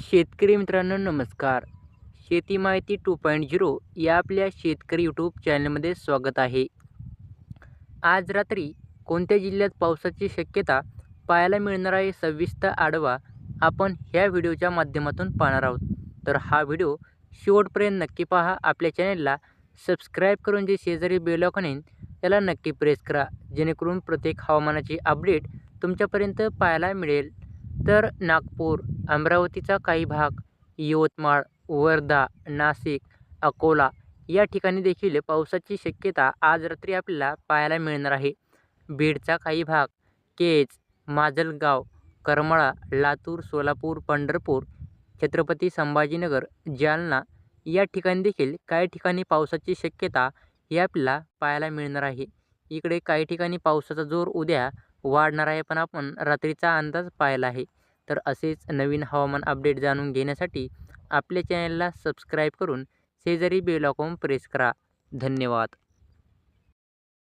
शेतकरी मित्रांनो नमस्कार. शेती माहिती टू पॉईंट झिरो या आपल्या शेतकरी यूट्यूब चॅनलमध्ये स्वागत आहे. आज रात्री कोणत्या जिल्ह्यात पावसाची शक्यता पाहायला मिळणार आहे सविस्तर आढावा आपण ह्या व्हिडिओच्या माध्यमातून पाहणार आहोत. तर हा व्हिडिओ शेवटपर्यंत नक्की पहा. आपल्या चॅनलला सबस्क्राईब करून जे शेजारी बेलॉकन येईल त्याला नक्की प्रेस करा. जेणेकरून प्रत्येक हवामानाची अपडेट तुमच्यापर्यंत पाहायला मिळेल. तर नागपूर अमरावतीचा काही भाग यवतमाळ वर्धा नाशिक अकोला या ठिकाणी देखील पावसाची शक्यता आज रात्री आपल्याला पाहायला मिळणार आहे. बीडचा काही भाग केज माजलगाव करमाळा लातूर सोलापूर पंढरपूर छत्रपती संभाजीनगर जालना या ठिकाणी देखील काही ठिकाणी पावसाची शक्यता ही आपल्याला पाहायला मिळणार आहे. इकडे काही ठिकाणी पावसाचा जोर उद्या वाढणार आहे पण आपण रात्रीचा अंदाज पाहिला आहे. तर असेच नवीन हवामान अपडेट जाणून घेण्यासाठी आपल्या चॅनलला सबस्क्राईब करून शेजारी बेल आयकॉन प्रेस करा. धन्यवाद.